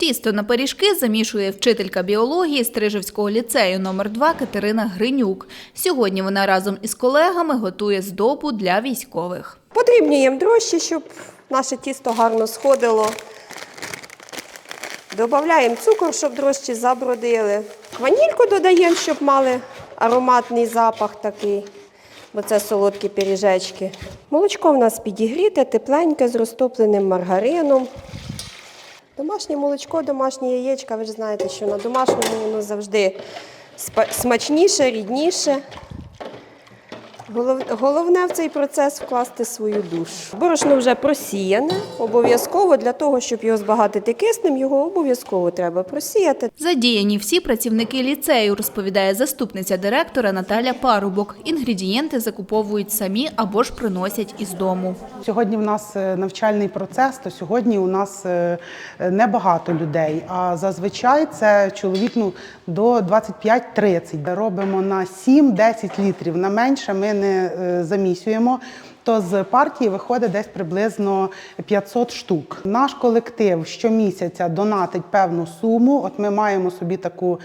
Тісто на пиріжки замішує вчителька біології Стрижевського ліцею номер 2 Катерина Гринюк. Сьогодні вона разом із колегами готує здобу для військових. Подрібнюємо дрожжі, щоб наше тісто гарно сходило. Додаємо цукор, щоб дрожжі забродили. Ванільку додаємо, щоб мали ароматний запах такий, бо це солодкі пиріжечки. Молочко в нас підігріте, тепленьке, з розтопленим маргарином. Домашнє молочко, домашні яєчка, ви ж знаєте, що на домашньому воно завжди смачніше, рідніше. Голов- Головне в цей процес вкласти свою душу. Борошно вже просіяне, обов'язково для того, щоб його збагатити киснем, його обов'язково треба просіяти. Задіяні всі працівники ліцею, розповідає заступниця директора Наталя Парубок. Інгредієнти закуповують самі або ж приносять із дому. Сьогодні в нас е, навчальний процес, то сьогодні у нас е, небагато людей. А зазвичай це чоловік ну, до 25-30. Робимо на 7-10 літрів. На менше ми не замісюємо. То з партії виходить десь приблизно 500 штук. Наш колектив щомісяця донатить певну суму. От ми маємо собі таку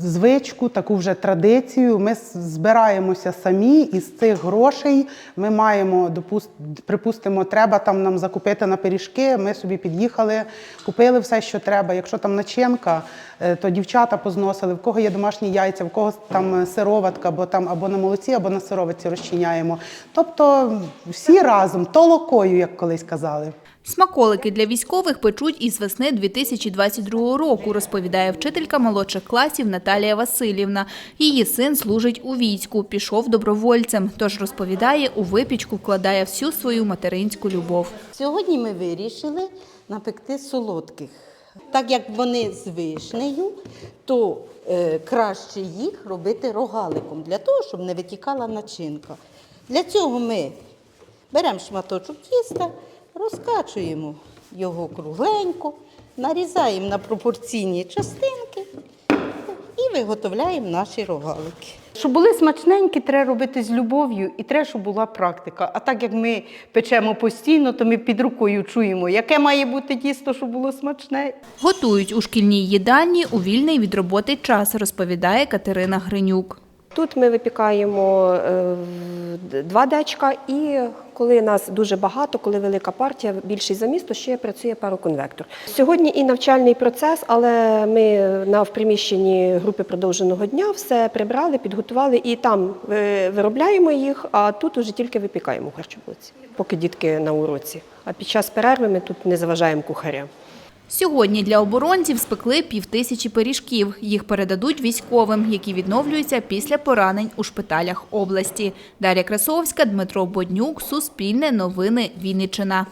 звичку, таку вже традицію. Ми збираємося самі, і з цих грошей ми маємо, допуст, припустимо, треба там нам закупити на пиріжки. Ми собі під'їхали, купили все, що треба. Якщо там начинка, е, то дівчата позносили, в кого є домашні яйця, в кого там е, сироватка, бо там або на молоці, або на сироватці розчиняємо. Тобто всі разом, толокою, як колись казали. Смаколики для військових печуть із весни 2022 року, розповідає вчителька молодших класів Наталія Васильівна. Її син служить у війську, пішов добровольцем. Тож розповідає, у випічку вкладає всю свою материнську любов. Сьогодні ми вирішили напекти солодких. Так як вони з вишнею, то е, краще їх робити рогаликом, для того, щоб не витікала начинка. Для цього ми беремо шматочок тіста, розкачуємо його кругленько, нарізаємо на пропорційні частинки і виготовляємо наші рогалики. Щоб були смачненькі, треба робити з любов'ю і треба, щоб була практика. А так як ми печемо постійно, то ми під рукою чуємо, яке має бути тісто, щоб було смачне. Готують у шкільній їдальні у вільний від роботи час, розповідає Катерина Гринюк. Тут ми випікаємо е, два дечка, і коли нас дуже багато, коли велика партія, більший заміст, то ще працює пароконвектор. Сьогодні і навчальний процес, але ми на в приміщенні групи продовженого дня все прибрали, підготували і там е, виробляємо їх, а тут уже тільки випікаємо харчоблоці, поки дітки на уроці. А під час перерви ми тут не заважаємо кухарям. Сьогодні для оборонців спекли півтисячі пиріжків. Їх передадуть військовим, які відновлюються після поранень у шпиталях області. Дар'я Красовська, Дмитро Боднюк, Суспільне новини Вінниччина.